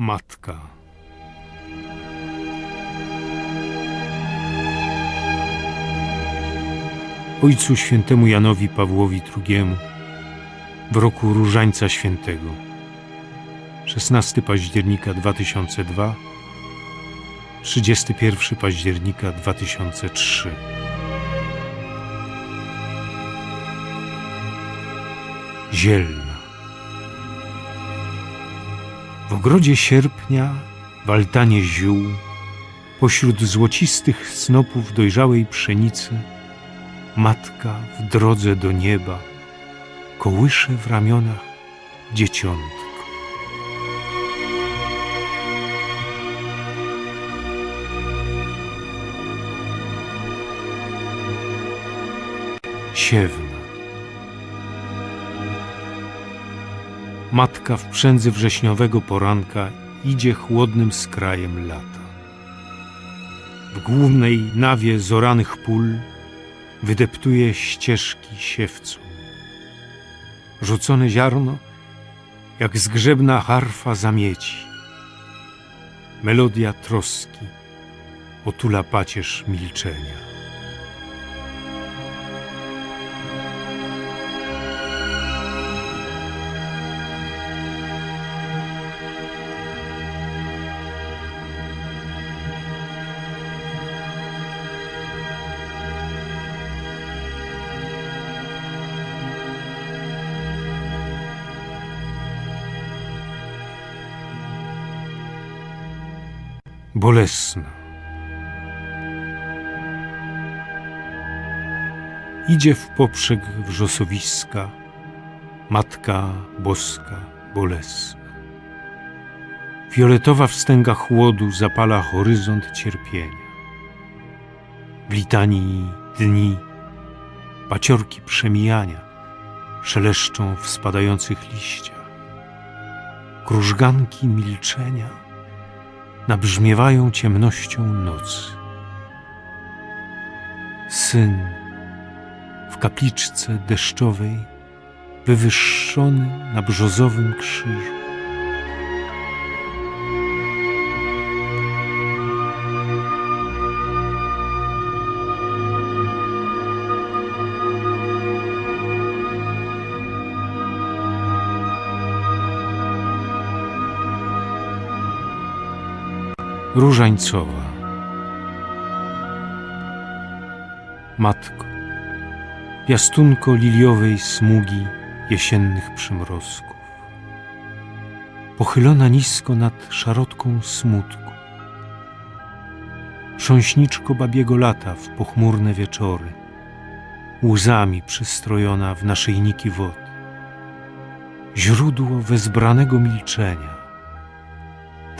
Matka. Ojcu świętemu Janowi Pawłowi II w roku Różańca Świętego. 16 października 2002 31 października 2003 Zielna W ogrodzie sierpnia, w altanie ziół, pośród złocistych snopów dojrzałej pszenicy, matka w drodze do nieba kołysze w ramionach dzieciątko. Siewna. Matka w przędzy wrześniowego poranka idzie chłodnym skrajem lata. W głównej nawie zoranych pól wydeptuje ścieżki siewcom. Rzucone ziarno, jak zgrzebna harfa zamieci. Melodia troski otula pacierz milczenia. Bolesna. Idzie w poprzek wrzosowiska Matka Boska bolesna. Fioletowa wstęga chłodu zapala horyzont cierpienia. W litanii dni paciorki przemijania szeleszczą w spadających liściach. Krużganki milczenia nabrzmiewają ciemnością nocy. Syn w kapliczce deszczowej, wywyższony na brzozowym krzyżu. Różańcowa. Matko, piastunko liliowej smugi jesiennych przymrozków, pochylona nisko nad szarotką smutku, sząśniczko babiego lata w pochmurne wieczory, łzami przystrojona w naszyjniki wod, źródło wezbranego milczenia,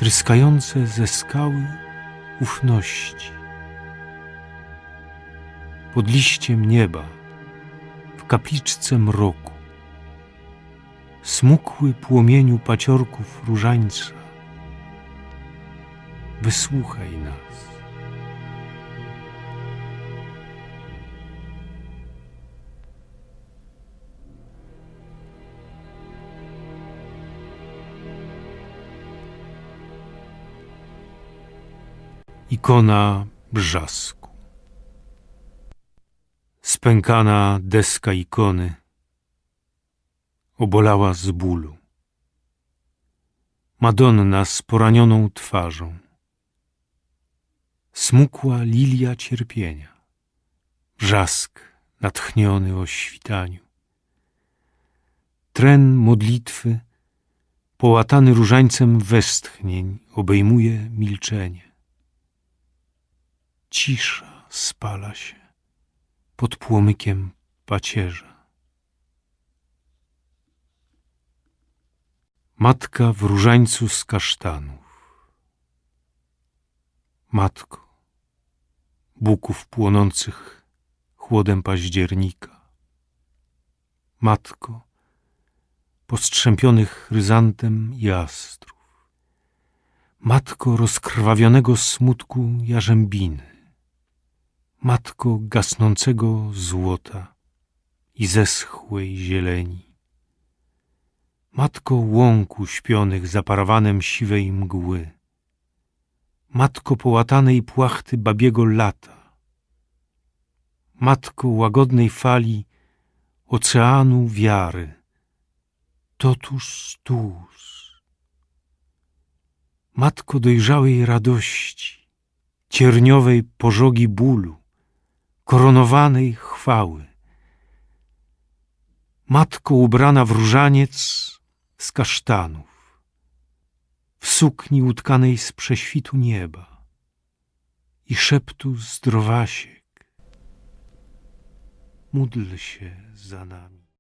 tryskające ze skały ufności. Pod liściem nieba, w kapliczce mroku, smukły płomieniu paciorków różańca, wysłuchaj nas. Ikona brzasku. Spękana deska ikony obolała z bólu. Madonna z poranioną twarzą. Smukła lilia cierpienia. Brzask natchniony o świtaniu. Tren modlitwy, połatany różańcem westchnień, obejmuje milczenie. Cisza spala się pod płomykiem pacierza. Matka w różańcu z kasztanów. Matko, buków płonących chłodem października. Matko, postrzępionych chryzantem jastrów. Matko rozkrwawionego smutku jarzębiny matko gasnącego złota i zeschłej zieleni. Matko łąku śpionych za parawanem siwej mgły, Matko połatanej płachty babiego lata, Matko łagodnej fali oceanu wiary, totus tuus. Matko dojrzałej radości, cierniowej pożogi bólu, koronowanej chwały. Matko ubrana w różaniec z kasztanów, w sukni utkanej z prześwitu nieba i szeptu zdrowasiek. Módl się za nami.